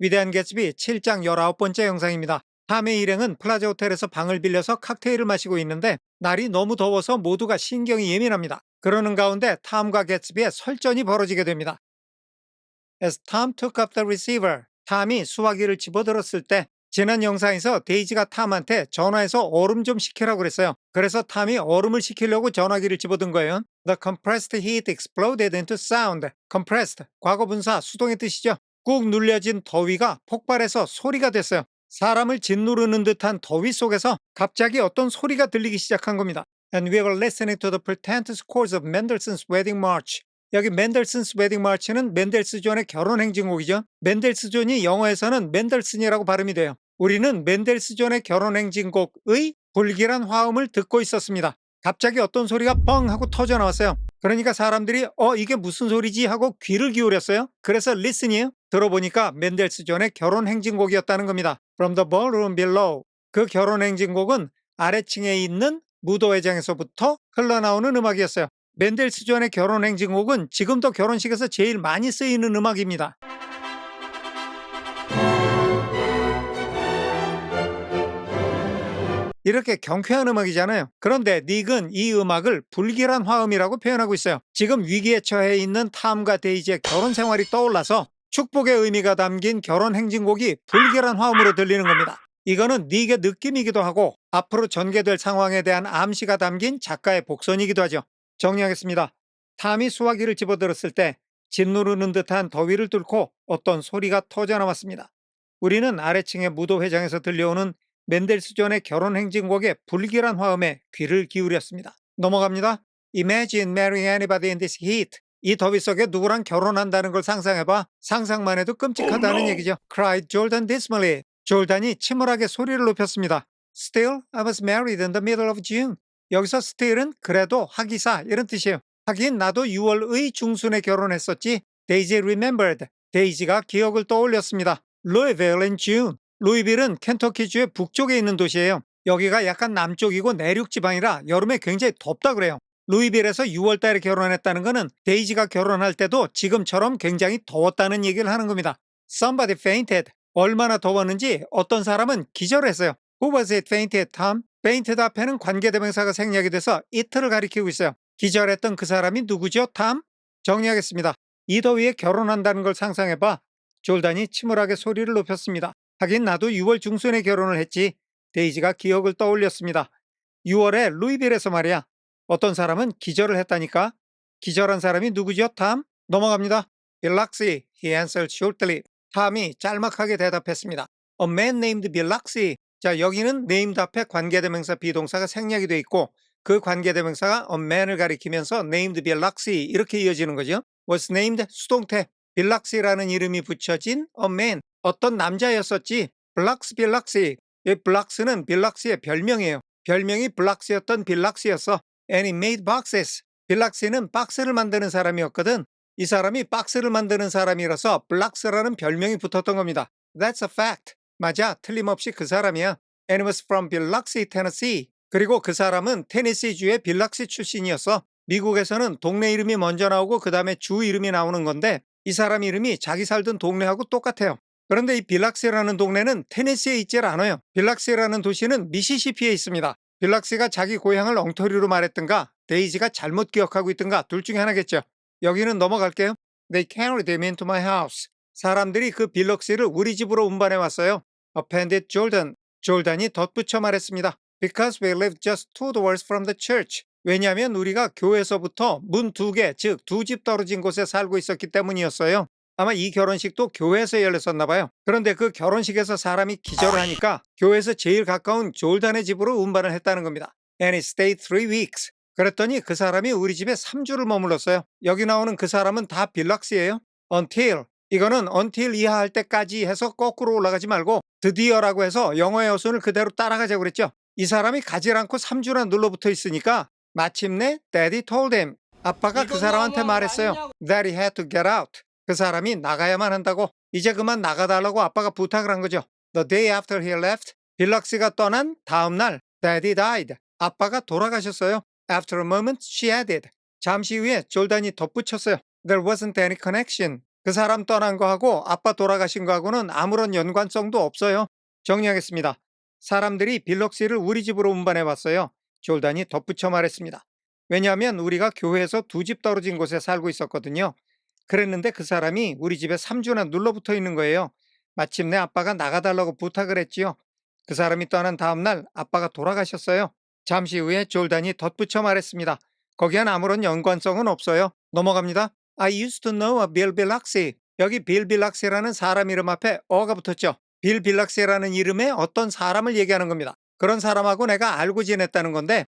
위대한 개츠비 7장 19번째 영상입니다. 탐의 일행은 플라자 호텔에서 방을 빌려서 칵테일을 마시고 있는데 날이 너무 더워서 모두가 신경이 예민합니다. 그러는 가운데 탐과 개츠비의 설전이 벌어지게 됩니다. As Tom took up the receiver, 탐이 수화기를 집어들었을 때 지난 영상에서 데이지가 탐한테 전화해서 얼음 좀 식히라고 그랬어요. 그래서 탐이 얼음을 식히려고 전화기를 집어든 거예요. The compressed heat exploded into sound. compressed, 과거 분사, 수동의 뜻이죠. 꾹 눌려진 더위가 폭발해서 소리가 됐어요. 사람을 짓누르는 듯한 더위 속에서 갑자기 어떤 소리가 들리기 시작한 겁니다. And we were listening to the pretentious chords of Mendelssohn's Wedding March. 여기 맨델슨스 웨딩 마치는 맨델스존의 결혼 행진곡이죠. 맨델스존이 영어에서는 맨델슨이라고 발음이 돼요. 우리는 맨델스존의 결혼 행진곡의 불길한 화음을 듣고 있었습니다. 갑자기 어떤 소리가 뻥 하고 터져 나왔어요. 그러니까 사람들이 어 이게 무슨 소리지 하고 귀를 기울였어요. 그래서 listen이에요. 들어보니까 맨델스존의 결혼 행진곡이었다는 겁니다. From the ballroom below. 그 결혼 행진곡은 아래층에 있는 무도회장에서부터 흘러나오는 음악이었어요. 맨델스존의 결혼 행진곡은 지금도 결혼식에서 제일 많이 쓰이는 음악입니다. 이렇게 경쾌한 음악이잖아요. 그런데 닉은 이 음악을 불길한 화음이라고 표현하고 있어요. 지금 위기에 처해 있는 탐과 데이지의 결혼 생활이 떠올라서 축복의 의미가 담긴 결혼 행진곡이 불길한 화음으로 들리는 겁니다. 이거는 닉의 느낌이기도 하고 앞으로 전개될 상황에 대한 암시가 담긴 작가의 복선이기도 하죠. 정리하겠습니다. 탐이 수화기를 집어들었을 때 짓누르는 듯한 더위를 뚫고 어떤 소리가 터져 나왔습니다. 우리는 아래층의 무도회장에서 들려오는 맨델스존의 결혼 행진곡의 불길한 화음에 귀를 기울였습니다. 넘어갑니다. Imagine marrying anybody in this heat. 이 더위 속에 누구랑 결혼한다는 걸 상상해봐. 상상만 해도 끔찍하다는 Oh, no. 얘기죠. cried Jordan dismally. 졸단이 침울하게 소리를 높였습니다. Still, I was married in the middle of June. 여기서 still은 그래도 하기사 이런 뜻이에요. 하긴 나도 6월의 중순에 결혼했었지. Daisy remembered. 데이지가 기억을 떠올렸습니다. Louisville in June. 루이빌은 켄터키주의 북쪽에 있는 도시예요. 여기가 약간 남쪽이고 내륙 지방이라 여름에 굉장히 덥다 그래요. 루이빌에서 6월 달에 결혼했다는 것은 데이지가 결혼할 때도 지금처럼 굉장히 더웠다는 얘기를 하는 겁니다. Somebody fainted. 얼마나 더웠는지 어떤 사람은 기절했어요. Who was it fainted, Tom? fainted 앞에는 관계대명사가 생략이 돼서 it를 가리키고 있어요. 기절했던 그 사람이 누구죠, Tom? 정리하겠습니다. 이 더위에 결혼한다는 걸 상상해봐. 졸단이 침울하게 소리를 높였습니다. 하긴 나도 6월 중순에 결혼을 했지. 데이지가 기억을 떠올렸습니다. 6월에 루이빌에서 말이야. 어떤 사람은 기절을 했다니까. 기절한 사람이 누구죠, 탐? 넘어갑니다. 빌락시, he answered shortly. 탐이 짤막하게 대답했습니다. A man named 빌락시. 자, 여기는 named 앞에 관계대명사 비동사가 생략이 돼 있고 그 관계대명사가 a man을 가리키면서 named 빌락시 이렇게 이어지는 거죠. was named 수동태. 빌락시라는 이름이 붙여진 a man. 어떤 남자였었지. 블락스 빌락시. 이 블락스는 빌락스의 별명이에요. 별명이 블락스였던 빌락스였어. And he made boxes. 빌락스는 박스를 만드는 사람이었거든. 이 사람이 박스를 만드는 사람이라서 블락스라는 별명이 붙었던 겁니다. That's a fact. 맞아. 틀림없이 그 사람이야. And was from Biloxi, Tennessee. 그리고 그 사람은 테네시주의 빌락시 출신이었어. 미국에서는 동네 이름이 먼저 나오고 그 다음에 주 이름이 나오는 건데 이 사람 이름이 자기 살던 동네하고 똑같아요. 그런데 이 빌락시라는 동네는 테네시에 있질 않아요. 빌락시라는 도시는 미시시피에 있습니다. 빌락시가 자기 고향을 엉터리로 말했든가 데이지가 잘못 기억하고 있든가 둘 중에 하나겠죠. 여기는 넘어갈게요. They carried him into my house. 사람들이 그 빌럭시를 우리 집으로 운반해 왔어요. Appended Jordan. 졸단이 덧붙여 말했습니다. Because we live just two doors from the church. 왜냐하면 우리가 교회에서부터 문 두 개, 즉 두 집 떨어진 곳에 살고 있었기 때문이었어요. 아마 이 결혼식도 교회에서 열렸었나 봐요. 그런데 그 결혼식에서 사람이 기절을 하니까 교회에서 제일 가까운 졸단의 집으로 운반을 했다는 겁니다. And it stayed three weeks. 그랬더니 그 사람이 우리 집에 3주를 머물렀어요. 여기 나오는 그 사람은 다 빌락스예요. Until. 이거는 until 이하 할 때까지 해서 거꾸로 올라가지 말고 드디어라고 해서 영어의 어순을 그대로 따라가자고 그랬죠. 이 사람이 가지 않고 3주나 눌러붙어 있으니까 마침내 daddy told him. 아빠가 그 사람한테 말했어요. that he had to get out. 그 사람이 나가야만 한다고 이제 그만 나가달라고 아빠가 부탁을 한 거죠. The day after he left, 빌락스가 떠난 다음 날 daddy died. 아빠가 돌아가셨어요. After a moment, she added. 잠시 후에 졸단이 덧붙였어요. There wasn't any connection. 그 사람 떠난 거하고 아빠 돌아가신 거하고는 아무런 연관성도 없어요. 정리하겠습니다. 사람들이 빌럭시를 우리 집으로 운반해 왔어요. 졸단이 덧붙여 말했습니다. 왜냐하면 우리가 교회에서 두 집 떨어진 곳에 살고 있었거든요. 그랬는데 그 사람이 우리 집에 3주나 눌러붙어 있는 거예요. 마침내 아빠가 나가달라고 부탁을 했지요. 그 사람이 떠난 다음날 아빠가 돌아가셨어요. 잠시 후에 졸단이 덧붙여 말했습니다. 거기엔 아무런 연관성은 없어요. 넘어갑니다. I used to know a Bill Biloxi. 여기 빌 빌락시라는 사람 이름 앞에 어가 붙었죠. 빌 빌락시라는 이름의 어떤 사람을 얘기하는 겁니다. 그런 사람하고 내가 알고 지냈다는 건데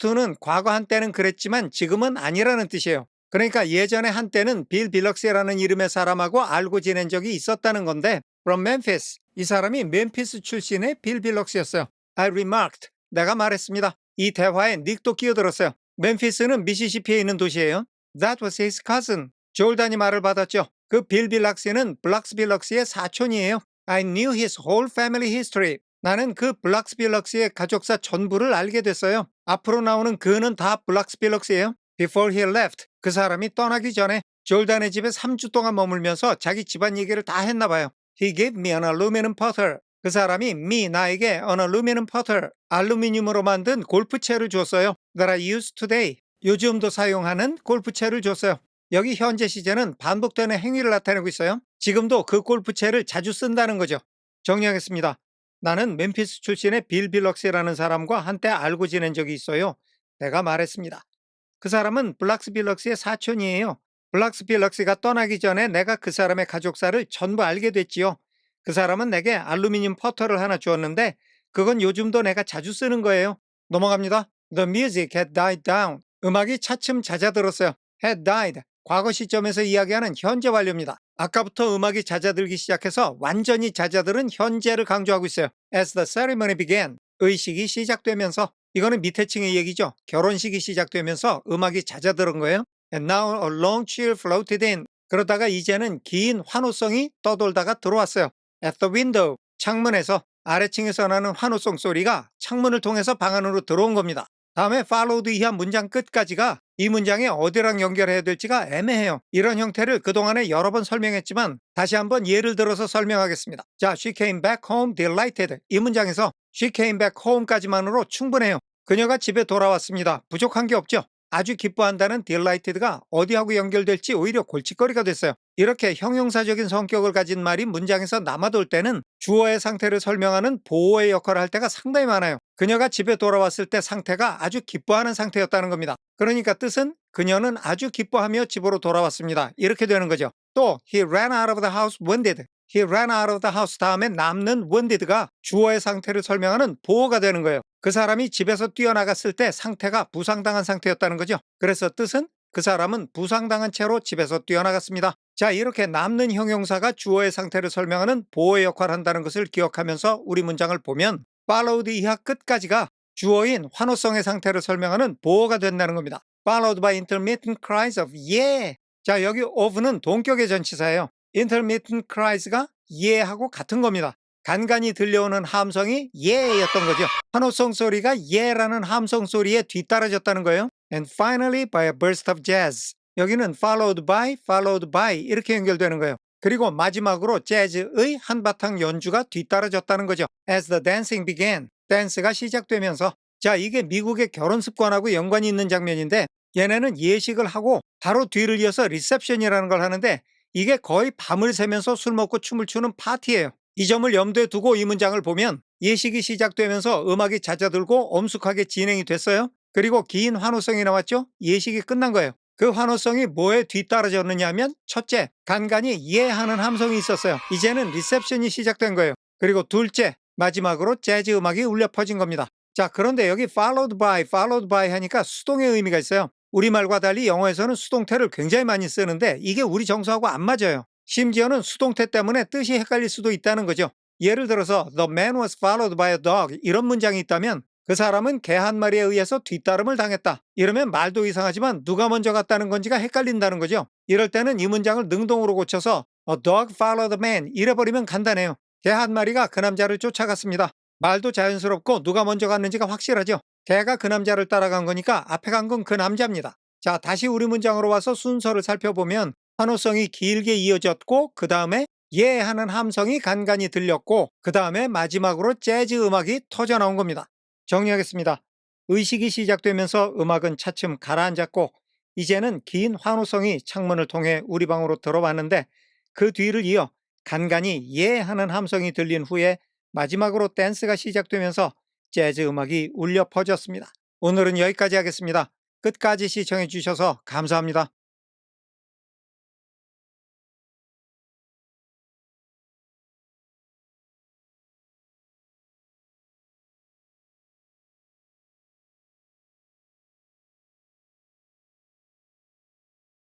to는 과거 한때는 그랬지만 지금은 아니라는 뜻이에요. 그러니까 예전에 한때는 빌 빌럭시라는 이름의 사람하고 알고 지낸 적이 있었다는 건데 from Memphis. 이 사람이 멤피스 출신의 빌 빌럭시였어요. I remarked. 내가 말했습니다. 이 대화에 닉도 끼어들었어요. 멤피스는 미시시피에 있는 도시예요. That was his cousin. 졸단이 말을 받았죠. 그 빌 빌락시는 블락스 빌럭시의 사촌이에요. I knew his whole family history. 나는 그 블락스 빌럭시의 가족사 전부를 알게 됐어요. 앞으로 나오는 그는 다 블락스 빌럭시예요. Before he left. 그 사람이 떠나기 전에 졸단의 집에 3주 동안 머물면서 자기 집안 얘기를 다 했나 봐요. He gave me an aluminum putter. 그 사람이 me 나에게 an aluminum putter 알루미늄으로 만든 골프채를 줬어요. That I use today. 요즘도 사용하는 골프채를 줬어요. 여기 현재 시제는 반복되는 행위를 나타내고 있어요. 지금도 그 골프채를 자주 쓴다는 거죠. 정리하겠습니다. 나는 멤피스 출신의 빌 빌럭스라는 사람과 한때 알고 지낸 적이 있어요. 내가 말했습니다. 그 사람은 블락스 빌럭스의 사촌이에요. 블락스 빌럭스가 떠나기 전에 내가 그 사람의 가족사를 전부 알게 됐지요. 그 사람은 내게 알루미늄 퍼터를 하나 주었는데 그건 요즘도 내가 자주 쓰는 거예요. 넘어갑니다. The music had died down. 음악이 차츰 잦아들었어요. had died. 과거 시점에서 이야기하는 현재 완료입니다. 아까부터 음악이 잦아들기 시작해서 완전히 잦아들은 현재를 강조하고 있어요. As the ceremony began. 의식이 시작되면서 이거는 밑에 층의 얘기죠. 결혼식이 시작되면서 음악이 잦아들은 거예요. And now a long chill floated in. 그러다가 이제는 긴 환호성이 떠돌다가 들어왔어요. At the window. 창문에서 아래층에서 나는 환호성 소리가 창문을 통해서 방 안으로 들어온 겁니다. 다음에 followed 이하 문장 끝까지가 이 문장에 어디랑 연결해야 될지가 애매해요. 이런 형태를 그동안에 여러 번 설명했지만 다시 한번 예를 들어서 설명하겠습니다. 자, she came back home delighted. 이 문장에서 she came back home까지만으로 충분해요. 그녀가 집에 돌아왔습니다. 부족한 게 없죠. 아주 기뻐한다는 delighted가 어디하고 연결될지 오히려 골칫거리가 됐어요. 이렇게 형용사적인 성격을 가진 말이 문장에서 남아돌 때는 주어의 상태를 설명하는 보호의 역할을 할 때가 상당히 많아요. 그녀가 집에 돌아왔을 때 상태가 아주 기뻐하는 상태였다는 겁니다. 그러니까 뜻은 그녀는 아주 기뻐하며 집으로 돌아왔습니다. 이렇게 되는 거죠. 또 he ran out of the house wounded. He ran out of the house 다음에 남는 wounded가 주어의 상태를 설명하는 보호가 되는 거예요. 그 사람이 집에서 뛰어나갔을 때 상태가 부상당한 상태였다는 거죠. 그래서 뜻은 그 사람은 부상당한 채로 집에서 뛰어나갔습니다. 자, 이렇게 남는 형용사가 주어의 상태를 설명하는 보호의 역할을 한다는 것을 기억하면서 우리 문장을 보면 followed 이하 끝까지가 주어인 환호성의 상태를 설명하는 보호가 된다는 겁니다. followed by intermittent cries of yeah. 자, 여기 of는 동격의 전치사예요. intermittent cries가 예하고 같은 겁니다. 간간히 들려오는 함성이 예였던 거죠. 환호성 소리가 예라는 함성 소리에 뒤따라졌다는 거예요. And finally by a burst of jazz. 여기는 followed by, followed by 이렇게 연결되는 거예요. 그리고 마지막으로 재즈의 한바탕 연주가 뒤따라졌다는 거죠. As the dancing began. 댄스가 시작되면서 자 이게 미국의 결혼 습관하고 연관이 있는 장면인데 얘네는 예식을 하고 바로 뒤를 이어서 리셉션이라는 걸 하는데 이게 거의 밤을 새면서 술 먹고 춤을 추는 파티예요. 이 점을 염두에 두고 이 문장을 보면 예식이 시작되면서 음악이 잦아들고 엄숙하게 진행이 됐어요. 그리고 긴 환호성이 나왔죠. 예식이 끝난 거예요. 그 환호성이 뭐에 뒤따라졌느냐 하면 첫째, 간간히 예 하는 함성이 있었어요. 이제는 리셉션이 시작된 거예요. 그리고 둘째, 마지막으로 재즈 음악이 울려 퍼진 겁니다. 자, 그런데 여기 followed by, followed by 하니까 수동의 의미가 있어요. 우리말과 달리 영어에서는 수동태를 굉장히 많이 쓰는데 이게 우리 정서하고 안 맞아요. 심지어는 수동태 때문에 뜻이 헷갈릴 수도 있다는 거죠. 예를 들어서 The man was followed by a dog 이런 문장이 있다면 그 사람은 개 한 마리에 의해서 뒤따름을 당했다. 이러면 말도 이상하지만 누가 먼저 갔다는 건지가 헷갈린다는 거죠. 이럴 때는 이 문장을 능동으로 고쳐서 A dog followed the man 이래버리면 간단해요. 개 한 마리가 그 남자를 쫓아갔습니다. 말도 자연스럽고 누가 먼저 갔는지가 확실하죠. 개가 그 남자를 따라간 거니까 앞에 간 건 그 남자입니다. 자, 다시 우리 문장으로 와서 순서를 살펴보면 환호성이 길게 이어졌고 그 다음에 예 하는 함성이 간간히 들렸고 그 다음에 마지막으로 재즈 음악이 터져 나온 겁니다. 정리하겠습니다. 의식이 시작되면서 음악은 차츰 가라앉았고 이제는 긴 환호성이 창문을 통해 우리 방으로 들어왔는데 그 뒤를 이어 간간히 예 하는 함성이 들린 후에 마지막으로 댄스가 시작되면서 재즈 음악이 울려 퍼졌습니다. 오늘은 여기까지 하겠습니다. 끝까지 시청해 주셔서 감사합니다.